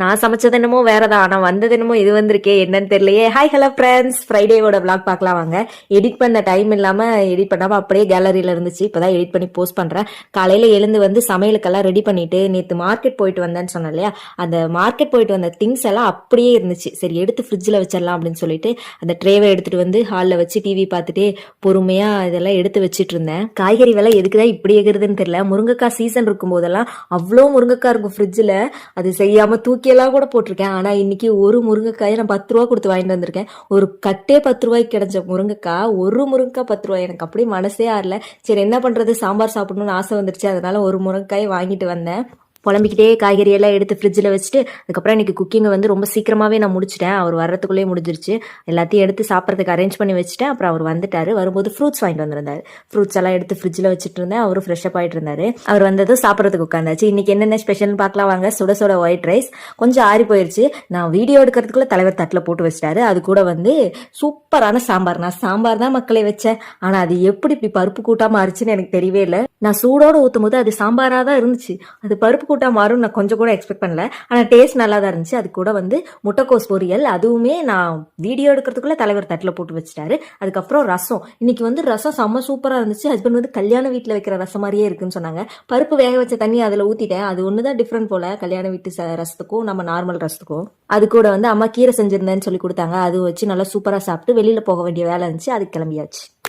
நான் சமைச்சது என்னமோ வேறதான் ஆனால் வந்தது என்னமோ இது வந்திருக்கே என்னன்னு தெரியலையே. ஹாய் ஹலோ ஃப்ரெண்ட்ஸ் ஃப்ரைடேவோட விளாக் பார்க்கலாம் வாங்க. எடிட் பண்ண டைம் இல்லாமல் எடிட் பண்ணாமல் அப்படியே கேலரியில் இருந்துச்சு. இப்போ தான் எடிட் பண்ணி போஸ்ட் பண்ணுறேன் காலையில் எழுந்து வந்து சமையலுக்கெல்லாம் ரெடி பண்ணிட்டு நேற்று மார்க்கெட் போயிட்டு வந்தேன்னு சொன்னேன் இல்லையா? அந்த மார்க்கெட் போயிட்டு வந்த திங்ஸ் எல்லாம் அப்படியே இருந்துச்சு. சரி எடுத்து ஃப்ரிட்ஜில் வச்சிடலாம் அப்படின்னு சொல்லிட்டு அந்த ட்ரேவை எடுத்துகிட்டு வந்து ஹாலில் வச்சு டிவி பார்த்துட்டே பொறுமையாக இதெல்லாம் எடுத்து வச்சுட்டு இருந்தேன். காய்கறி விலை எதுக்குதான் இப்படி எகிறதுன்னு தெரியல. முருங்கைக்காய் சீசன் இருக்கும் போதெல்லாம் அவ்வளோ முருங்கைக்காய் இருக்கும் ஃப்ரிட்ஜில் அது செய்யாமல் தூக்கி தூக்கியெல்லாம் கூட போட்டிருக்கேன். ஆனால் இன்னைக்கு ஒரு முருங்கைக்காயை நான் பத்து ரூபா கொடுத்து வாங்கிட்டு வந்திருக்கேன். ஒரு கட்டே பத்து ரூபாய்க்கு கிடைச்ச முருங்கைக்காய் ஒரு முருங்கைக்காய் பத்து ரூபாய். எனக்கு அப்படியே மனசே ஆறல. சரி என்ன பண்ணுறது சாம்பார் சாப்பிடணும்னு ஆசை வந்துருச்சு. அதனால ஒரு முருங்கைக்காய் வாங்கிட்டு வந்தேன். புலம்பிக்கிட்டே காய்கறி எல்லாம் எடுத்து ஃப்ரிட்ஜில் வச்சுட்டு அதுக்கப்புறம் இன்னைக்கு குக்கிங்கை வந்து ரொம்ப சீக்கிரமாகவே நான் முடிச்சிட்டேன். அவர் வர்றதுக்குள்ளேயே முடிஞ்சிருச்சு. எல்லாத்தையும் எடுத்து சாப்பிட்றதுக்கு அரேஞ்ச் பண்ணி வச்சுட்டேன். அப்புறம் அவர் வந்துட்டார். வரும்போது ஃப்ரூட்ஸ் வாங்கிட்டு வந்திருந்தாரு. ஃப்ரூட்ஸ் எல்லாம் எடுத்து ஃப்ரிட்ஜில் வச்சுட்டு இருந்தேன். அவரும் ஃப்ரெஷ்ஷப் ஆகிட்டு இருந்தார். அவர் வந்ததும் சாப்பிட்றதுக்கு உட்காந்தாச்சு. இன்னைக்கு என்னென்ன ஸ்பெஷல்னு பார்க்கலாம் வாங்க. சுட சுட ஒயிட் ரைஸ் கொஞ்சம் ஆறி போயிடுச்சு நான் வீடியோ எடுக்கிறதுக்குள்ள தலைவர் தட்டில் போட்டு வச்சிட்டாரு. அது கூட வந்து சூப்பரான சாம்பார். நான் சாம்பார் தான் மக்களை வச்சேன். ஆனால் அது எப்படி இப்படி பருப்பு கூட்டாமல் மாறுச்சுன்னு எனக்கு தெரியவே இல்லை. நான் சூடோடு ஊற்றும் போது அது சாம்பாராக தான் இருந்துச்சு. அது பருப்பு கூட்டா மாறும் நான் கொஞ்சம் கூட எக்ஸ்பெக்ட் பண்ணல. ஆனால் டேஸ்ட் நல்லா தான் இருந்துச்சு. அது கூட வந்து முட்டைக்கோஸ் பொரியல். அதுவுமே நான் வீடியோ எடுக்கிறதுக்குள்ள தலைவர் தட்டில் போட்டு வச்சிட்டாரு. அதுக்கப்புறம் ரசம். இன்னைக்கு வந்து ரசம் செம்ம சூப்பராக இருந்துச்சு. ஹஸ்பண்ட் வந்து கல்யாண வீட்டில் வைக்கிற ரசம் மாதிரியே இருக்குன்னு சொன்னாங்க. பருப்பு வேக வச்ச தண்ணி அதில் ஊற்றிட்டேன் அது ஒன்று தான் டிஃப்ரெண்ட் போல. கல்யாண வீட்டு ச- ரசத்துக்கும் நம்ம நார்மல் ரசத்துக்கும். அது கூட வந்து அம்மா கீரை செஞ்சிருந்தேன்னு சொல்லி கொடுத்தாங்க. அது வச்சு நல்லா சூப்பராக சாப்பிட்டு வெளியில் போக வேண்டிய வேலை இருந்துச்சு. அதுக்கு கிளம்பியாச்சு.